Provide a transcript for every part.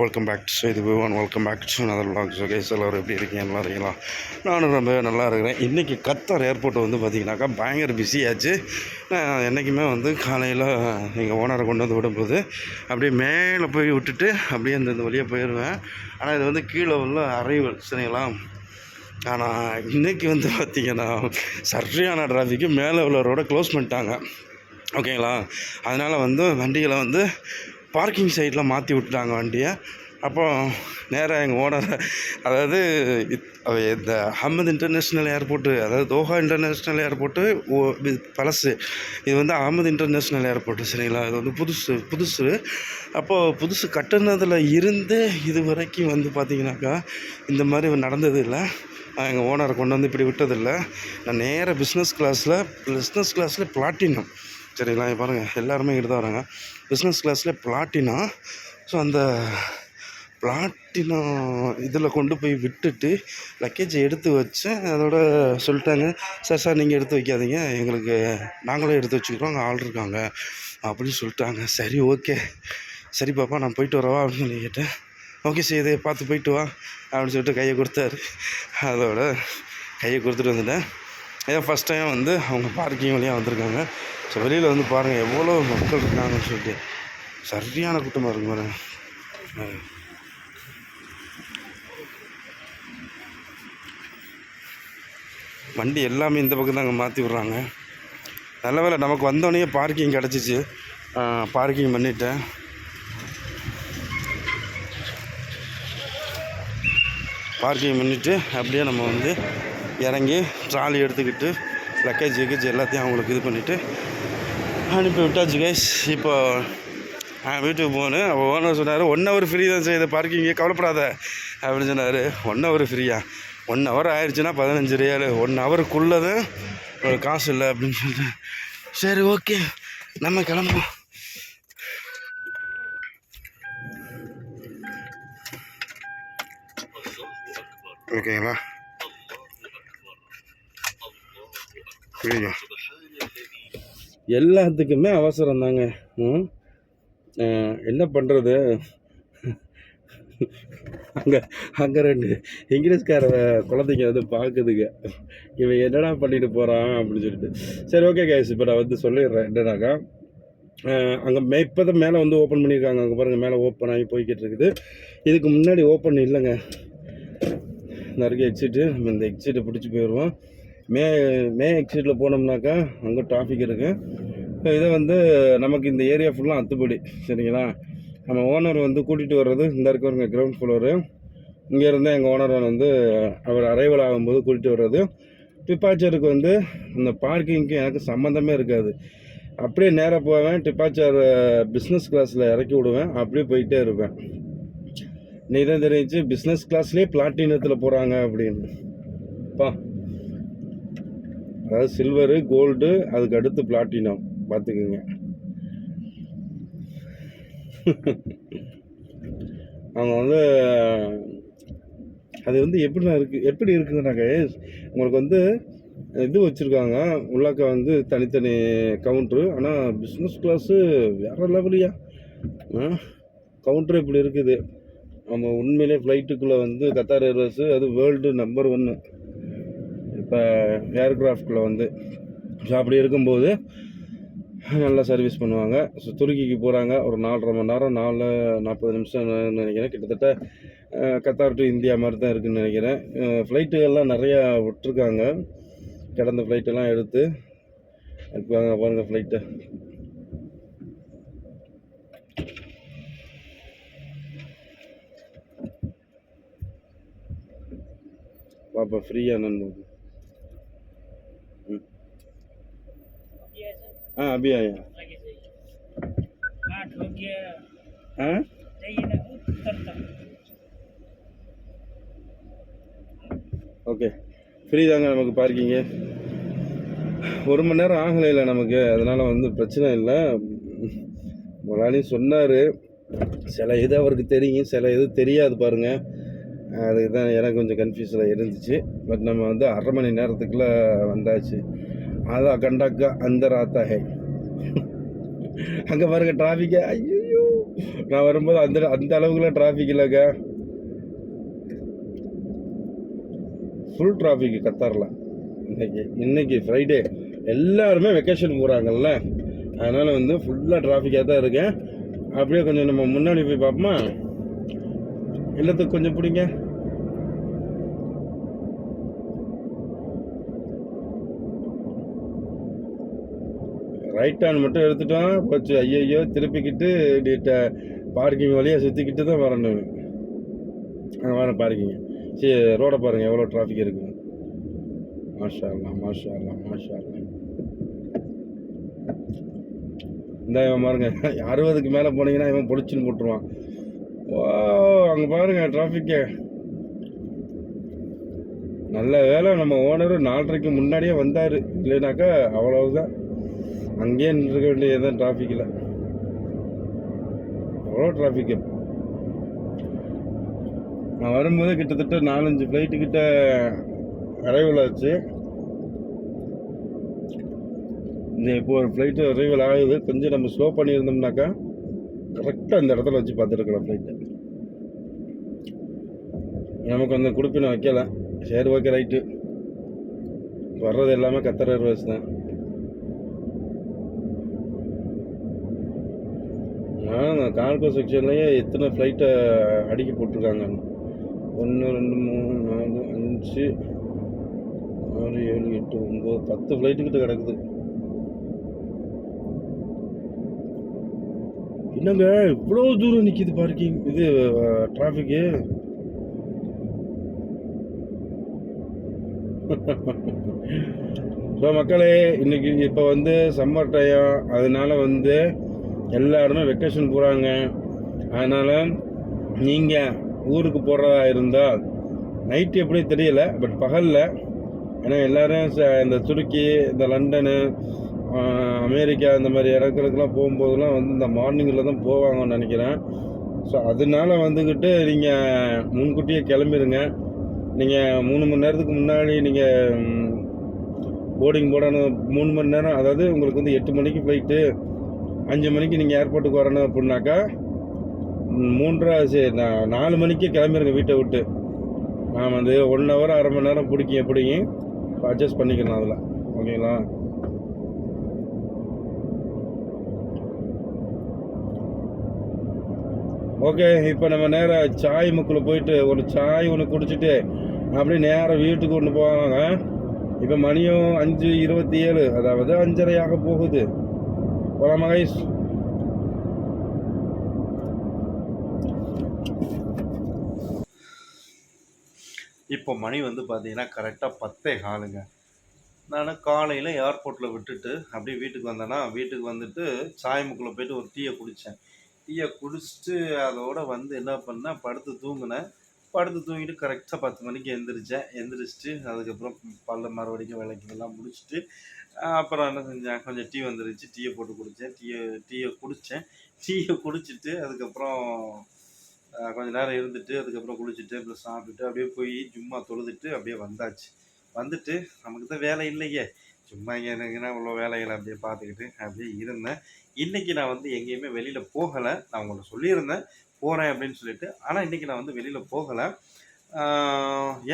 Welcome back to இது Pavan welcome back to other vlog. So எல்லோரும் எப்படி இருக்கீங்க? நல்லா இருக்கீங்களா? நானும் ரொம்ப நல்லா இருக்கிறேன். இன்றைக்கி கத்தார் ஏர்போர்ட் வந்து பார்த்தீங்கன்னாக்கா பயங்கர பிஸியாச்சு நான் என்றைக்குமே வந்து காலையில் எங்கள் ஓனரை கொண்டு வந்து விடும்போது அப்படியே மேலே போய் விட்டுட்டு அப்படியே அந்த இந்த வழியாக போயிடுவேன். ஆனால் இது வந்து கீழே உள்ள அரைவல் சரிங்களா? ஆனால் இன்றைக்கி வந்து பார்த்திங்கன்னா சரியான டிராஃபிக்கு மேலே உள்ள ரோடை க்ளோஸ் பண்ணிட்டாங்க. ஓகேங்களா? அதனால் வந்து வண்டிகளை வந்து பார்க்கிங் சைடில் மாற்றி விட்டுட்டாங்க வண்டியை. அப்போ நேராக எங்கள் ஓனரை அதாவது இந்த அஹமது இன்டர்நேஷ்னல் ஏர்போர்ட்டு அதாவது தோஹா இன்டர்நேஷ்னல் ஏர்போர்ட்டு ஓ இது பழசு. இது வந்து அஹமது இன்டர்நேஷ்னல் ஏர்போர்ட்டு சரிங்களா? இது வந்து புதுசு புதுசு. அப்போது புதுசு கட்டுனதில் இருந்து இது வரைக்கும் வந்து பார்த்திங்கனாக்கா இந்த மாதிரி நடந்தது இல்லை. எங்கள் ஓனரை கொண்டு வந்து இப்படி விட்டதில்லை நான் நேராக பிஸ்னஸ் கிளாஸில் பிஸ்னஸ் கிளாஸில் பிளாட்டினம் சரிங்களா பாருங்கள் எல்லாருமே இங்கிட்டு தான் வராங்க. பிஸ்னஸ் கிளாஸில் பிளாட்டினா ஸோ அந்த பிளாட்டினா இதில் கொண்டு போய் விட்டுட்டு லக்கேஜை எடுத்து வச்சேன். அதோட சொல்லிட்டாங்க சார் சார் நீங்கள் எடுத்து வைக்காதீங்க. எங்களுக்கு நாங்களே எடுத்து வச்சுக்கிறோம். அங்கே ஆள் இருக்காங்க. அப்படின்னு சொல்லிட்டாங்க. சரி ஓகே சரி பாப்பா நான் போயிட்டு வரவா? அப்படின்னு சொல்லி கேட்டேன். ஓகே சரி இதை பார்த்து போயிட்டு வா. அப்படின்னு சொல்லிட்டு கையை கொடுத்தாரு. அதோட கையை கொடுத்துட்டு வந்துட்டேன். ஏன் ஃபஸ்ட் டைம் வந்து அவங்க பார்க்கிங் வழியாக வந்திருக்காங்க. ஸோ வெளியில் வந்து பாருங்கள் எவ்வளோ மக்கள் இருக்காங்கன்னு சொல்லிட்டு. சரியான கூட்டமாக இருக்கு பாருங்க. வண்டி எல்லாமே இந்த பக்கம் தாங்க மாற்றி விட்றாங்க. நல்ல வேலை நமக்கு வந்தோடனே பார்க்கிங் கிடச்சிச்சு. பார்க்கிங் பண்ணிவிட்டேன் பார்க்கிங் பண்ணிவிட்டு அப்படியே நம்ம வந்து இறங்கி ட்ராலி எடுத்துக்கிட்டு லக்கேஜ் கிக்கேஜ் எல்லாத்தையும் அவங்களுக்கு இது பண்ணிவிட்டு அனுப்பி விட்டாச்சு கைஸ் இப்போ நான் வீட்டுக்கு போனேன். அப்போ ஓனர் சொன்னார் ஒன் ஹவர் ஃப்ரீ தான் செய்யுது பார்க்கிங்க கவலைப்படாத. அப்படின்னு சொன்னார். ஒன் ஹவர் ஃப்ரீயா ஒன் ஹவர் ஆயிடுச்சுன்னா பதினஞ்சு ரியாலு ஒன் ஹவருக்குள்ளே தான் ஒரு காசு இல்லை அப்படின்னு சொல்லிட்டு. சரி ஓகே நம்ம கிளம்புவோம். ஓகேங்களா? எல்லாத்துக்குமே அவசரம் தாங்க ம் என்ன பண்ணுறது அங்கே அங்கே ரெண்டு இங்கிலீஷ்கார குழந்தைங்க வந்து பார்க்குதுங்க இவன் என்னடா பண்ணிட்டு போகிறான் அப்படின்னு சொல்லிட்டு. சரி ஓகே கேஸ் இப்போ நான் வந்து சொல்லிடுறேன் என்னடாக்கா அங்கே மே இப்போ தான் மேலே வந்து ஓப்பன் பண்ணியிருக்காங்க. அங்கே பாருங்கள் மேலே ஓப்பன் ஆகி போய்கிட்டு இருக்குது. இதுக்கு முன்னாடி ஓப்பன் இல்லைங்க. நிறைய எக்ஸிட்டு நம்ம இந்த எக்ஸிட்டை பிடிச்சி போயிடுவோம். மே மே எக்ஸிட்டில் போனோம்னாக்கா அங்கே டிராஃபிக் இருக்குது இதை வந்து நமக்கு இந்த ஏரியா ஃபுல்லாக அத்துப்படி சரிங்களா? நம்ம ஓனர் வந்து கூட்டிகிட்டு வர்றது இந்த இருக்கிறவங்க கிரவுண்ட் ஃப்ளோரு இங்கேருந்து எங்கள் ஓனர் வந்து அவர் அரைவல் ஆகும்போது கூட்டிகிட்டு வர்றது. டிப்பாச்சருக்கு வந்து இந்த பார்க்கிங்க்கு எனக்கு சம்மந்தமே இருக்காது. அப்படியே நேராக போவேன் டிப்பாச்சர் பிஸ்னஸ் கிளாஸில் இறக்கி விடுவேன் அப்படியே போயிட்டே இருப்பேன். நீ தான் தெரிஞ்சு பிஸ்னஸ் கிளாஸ்லேயே பிளாட்டினத்தில் போகிறாங்க அப்படின்னு. பா. அதாவது சில்வரு கோல்டு அதுக்கு அடுத்து பிளாட்டினம் பார்த்துக்குங்க. அவங்க வந்து அது வந்து எப்படிண்ணா இருக்குது எப்படி இருக்குதுனாக்க உங்களுக்கு வந்து இது வச்சுருக்காங்க. உள்ளாக்க வந்து தனித்தனி கவுண்ட்ரு ஆனால் பிஸ்னஸ் கிளாஸு வேறு லெவலியா கவுண்ட்ரு இப்படி இருக்குது. நம்ம உண்மையிலே ஃப்ளைட்டுக்குள்ளே வந்து கத்தார் ஏர்வேஸு அது வேர்ல்டு நம்பர் ஒன்று இப்போ ஏர்க்ராஃப்டில் வந்து ஸோ அப்படி இருக்கும்போது நல்லா சர்வீஸ் பண்ணுவாங்க. ஸோ துருக்கிக்கு போகிறாங்க ஒரு நாலரை மணி நேரம் நாலு நாற்பது நிமிஷம் நினைக்கிறேன். கிட்டத்தட்ட கத்தார் டு இந்தியா மாதிரி தான் இருக்குதுன்னு நினைக்கிறேன். ஃப்ளைட்டுகள்லாம் நிறையா விட்டுருக்காங்க. கிடந்த ஃப்ளைட்டெல்லாம் எடுத்து. இருப்பாங்க பாருங்கள் ஃப்ளைட்டு பாப்பா ஃப்ரீயாக நண்பர்கள் अभी आया आठ हो गया हाँ जाइए ना उत्तर तक ஓகே ஃப்ரீ தாங்க நமக்கு பார்க்கிங்கு ஒரு மணி நேரம் ஆகலைல நமக்கு அதனால் வந்து பிரச்சனை இல்லை முதலாளியும் சொன்னார் சில இது அவருக்கு தெரியும் சில இது தெரியாது பாருங்கள் அதுக்கு தான் எனக்கு கொஞ்சம் கன்ஃபியூஸில் இருந்துச்சு பட் நம்ம வந்து அரை மணி நேரத்துக்குள்ளே வந்தாச்சு அதான் கண்டாக்கா அந்த ராத்தா ஹே அங்கே பாருங்க டிராஃபிக்கு ஐயோ நான் வரும்போது அந்த அந்த அளவுக்குலாம் டிராஃபிக் இல்லைங்க. ஃபுல் டிராஃபிக் கத்தாரில். இன்னைக்கு இன்னைக்கு ஃப்ரைடே எல்லாருமே வெக்கேஷன் போகிறாங்கல்ல அதனால் வந்து ஃபுல்லாக டிராஃபிக்காக தான் இருக்கேன். அப்படியே கொஞ்சம் நம்ம முன்னாடி போய் பார்ப்போமா? எல்லாத்துக்கும் கொஞ்சம் பிடிங்க. ரைட் டர்ன் மட்டும் எடுத்துட்டோம். போச்சு. ஐயையோ திருப்பிக்கிட்டு பார்க்கிங் வழியாக சுற்றிக்கிட்டு தான் வரணும் அங்கே வர பார்க்கிங் சரி ரோடை பாருங்கள் எவ்வளோ டிராஃபிக் இருக்குது மாஷா அல்லா மாஷா அல்லா மாஷா அல்லா இந்த இவன் பாருங்க. அறுபதுக்கு மேலே போனீங்கன்னா இவன் பிடிச்சின்னு போட்டுருவான். ஓ அங்கே பாருங்க டிராஃபிக்கு நல்ல வேலை நம்ம ஓனர் நாலரைக்கு முன்னாடியே வந்தார். இல்லைனாக்கா அவ்வளவுதான். அங்கேயே நின்றுக்க வேண்டியதுதான் டிராஃபிக்கில் எவ்வளோ டிராஃபிக்கு நான் வரும்போது கிட்டத்தட்ட நாலஞ்சு ஃப்ளைட்டுக்கிட்ட அரைவல் ஆச்சு. இந்த இப்போ ஒரு ஃப்ளைட்டு அரைவல் ஆகுது. கொஞ்சம் நம்ம ஸ்லோ பண்ணியிருந்தோம்னாக்கா கரெக்டாக அந்த இடத்துல வச்சு பார்த்துருக்கலாம் ஃப்ளைட்டு நமக்கு அந்த குடுப்பினை வைக்கலை. சரி ஓகே ரைட்டு வர்றது எல்லாமே கத்தர் ஏர்வேஸ் தான் ஆனால் கார்கோ செக்ஷன்லேயே எத்தனை ஃப்ளைட்டை அடிக்க போட்டிருக்காங்க? ஒன்று ரெண்டு மூணு நாலு அஞ்சு ஆறு ஏழு எட்டு ஒம்பது பத்து ஃப்ளைட்டு கிட்ட கிடக்குது. என்னங்க இவ்வளோ தூரம் நிற்கிது பார்க்கிங் இது டிராஃபிக்கு ஸோ மக்களே இன்னைக்கு இப்போ வந்து சம்மர் டைம் அதனால வந்து எல்லாருமே வெக்கேஷன் போகிறாங்க அதனால் நீங்கள் ஊருக்கு போகிறதா இருந்தால் நைட்டு எப்படி தெரியல பட் பகலில் ஏன்னா எல்லோரும் ச- இந்த துருக்கி இந்த லண்டனு அமெரிக்கா இந்த மாதிரி இடங்களுக்குலாம் போகும்போதெல்லாம் வந்து இந்த மார்னிங்கில் தான் போவாங்கன்னு நினைக்கிறேன். ஸோ அதனால வந்துக்கிட்டு நீங்கள் முன்கூட்டியே கிளம்பிடுங்க நீங்கள் மூணு மணி நேரத்துக்கு முன்னாடி நீங்கள் போர்டிங் போடணும். மூணு மணி நேரம் அதாவது உங்களுக்கு வந்து எட்டு மணிக்கு ஃப்ளைட்டு அஞ்சு மணிக்கு நீங்கள் ஏர்போர்ட்டுக்கு வரணும் அப்படின்னாக்கா மூன்றரை சரி நான் நாலு மணிக்கு கிளம்பிடுங்க வீட்டை விட்டு. நான் வந்து ஒன் ஹவர் அரை மணி நேரம் பிடிக்கும் எப்படியும் அட்ஜஸ்ட் பண்ணிக்கணும் அதில். ஓகேங்களா? ஓகே இப்போ நம்ம நேராக சாய் முக்கில் போயிட்டு ஒரு சாய் ஒன்று குடிச்சிட்டு அப்படியே நேராக வீட்டுக்கு ஒன்று போவாங்க. இப்போ மணியும் அஞ்சு இருபத்தி ஏழு அதாவது அஞ்சரை ஆக போகுது. போகலாமா கைஸ் இப்போ மணி வந்து பார்த்தீங்கன்னா கரெக்டாக பத்தே காலுங்க. நான் காலையில் ஏர்போர்ட்டில் விட்டுட்டு அப்படியே வீட்டுக்கு வந்தேன்னா வீட்டுக்கு வந்துட்டு சாயமுக்குள்ளே போயிட்டு ஒரு டீயை குடித்தேன் டீயை குடிச்சிட்டு அதோட வந்து என்ன பண்ணேன் படுத்து தூங்கினேன். படுத்து தூங்கிட்டு கரெக்டாக பத்து மணிக்கு எழுந்திரிச்சேன் எழுந்திரிச்சிட்டு அதுக்கப்புறம் பல்ல மறுபடியும் விளக்கிலாம் முடிச்சுட்டு அப்புறம் என்ன செஞ்சேன்? கொஞ்சம் டீ வந்துருச்சு. டீயை போட்டு குடித்தேன் டீயை டீயை குடித்தேன் டீயை குடிச்சிட்டு அதுக்கப்புறம் கொஞ்சம் கொஞ்ச நேரம் இருந்துட்டு அதுக்கப்புறம் குளிச்சுட்டு அப்புறம் சாப்பிட்டுட்டு அப்படியே போய் சும்மா தொழுதுட்டு அப்படியே வந்தாச்சு. வந்துட்டு நமக்கு தான் வேலை இல்லையே. சும்மா இங்கே எனக்குன்னா இவ்வளோ வேலைகளை அப்படியே பார்த்துக்கிட்டு அப்படியே இருந்தேன். இன்றைக்கி நான் வந்து எங்கேயுமே வெளியில் போகலை. நான் உங்கள்ட்ட சொல்லியிருந்தேன். போகிறேன் அப்படின்னு சொல்லிட்டு. ஆனால் இன்றைக்கி நான் வந்து வெளியில் போகலை.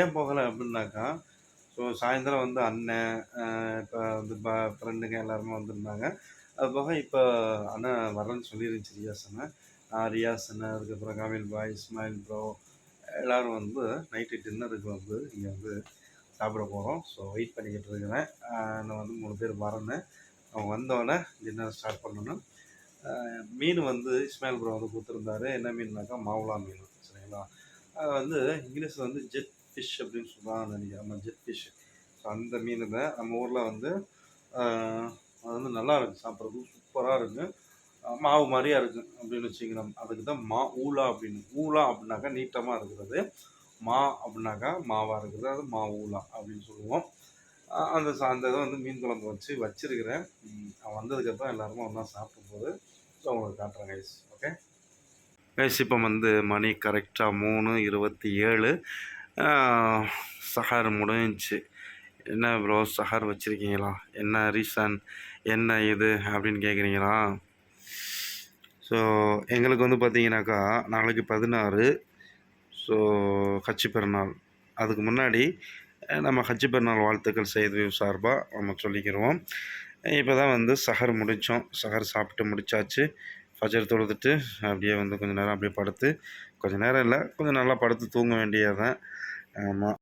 ஏன் போகலை அப்படின்னாக்கா ஸோ சாயந்தரம் வந்து அண்ணன் இப்போ வந்து ப ஃப்ரெண்டுங்க எல்லாருமே வந்திருந்தாங்க. அது போக இப்போ அண்ணன் வரேன்னு சொல்லியிருந்துச்சு ரியாஸ் அண்ணன் ரியாஸ் அண்ணன் அதுக்கப்புறம் காமில் பாய் இஸ்மாயில் ப்ரோ எல்லோரும் வந்து நைட்டு டின்னருக்கு வந்து இங்கே வந்து சாப்பிட போகிறோம் ஸோ வெயிட் பண்ணிக்கிட்டு இருக்கிறேன். நான் வந்து மூணு பேர் வரேன்னு அவங்க வந்தோடனே டின்னர் ஸ்டார்ட் பண்ணணும். மீன் வந்து இஸ்மாயில் ப்ரோ வந்து கொடுத்துருந்தாரு. என்ன மீன்னாக்கா மாவுலா மீன் சரிங்களா? அது வந்து இங்கிலீஷில் வந்து ஜெட் ஃபிஷ் அப்படின்னு சொல்லுவாங்க நினைக்கிறேன். ஆமாம் ஜெட் ஃபிஷ். ஸோ அந்த மீன் தான். நம்ம ஊரில் வந்து அது வந்து நல்லா இருக்குது சாப்பிட்றதுக்கு சூப்பராக இருக்கும் மாவு மாதிரியா இருக்கு அப்படின்னு வச்சுக்கலாம் அதுக்கு தான் மா ஊலா அப்படின்னு. ஊலா அப்படின்னாக்கா நீட்டமாக இருக்கிறது. மா அப்படின்னாக்கா மாவாக இருக்கிறது. அது மா ஊலா அப்படின்னு சொல்லுவோம். அந்த சா- அந்த இதை வந்து மீன் குழம்பு வச்சு வச்சிருக்கிறேன். அவன் வந்ததுக்கப்புறம் எல்லாருமே ஒன்றா சாப்பிடும்போது ஸோ உங்களுக்கு காட்டுறேன் கைஸ் ஓகே கைஸ் இப்போ வந்து மணி கரெக்டாக மூணு இருபத்தி ஏழு. சஹார் முடிஞ்சிச்சு. என்ன ப்ரோ சஹார் வச்சுருக்கீங்களா? என்ன ரீசன் என்ன இது அப்படின்னு கேட்குறீங்களா ஸோ எங்களுக்கு வந்து பார்த்தீங்கன்னாக்கா நாளைக்கு பதினாறு. ஸோ கட்சி பெருநாள். அதுக்கு முன்னாடி நம்ம ஹஜ்ஜி பெருநாள் வாழ்த்துக்கள் செய்து சார்பாக நம்ம சொல்லிக்கிறோம் இப்போ தான் வந்து சஹர் முடித்தோம் சஹர் சாப்பிட்டு முடிச்சாச்சு. ஃபஜர் தொழுதுட்டு அப்படியே வந்து கொஞ்சம் நேரம் அப்படியே படுத்து கொஞ்சம் நேரம் இல்லை கொஞ்சம் நல்லா படுத்து தூங்க வேண்டியதான் ஆமாம்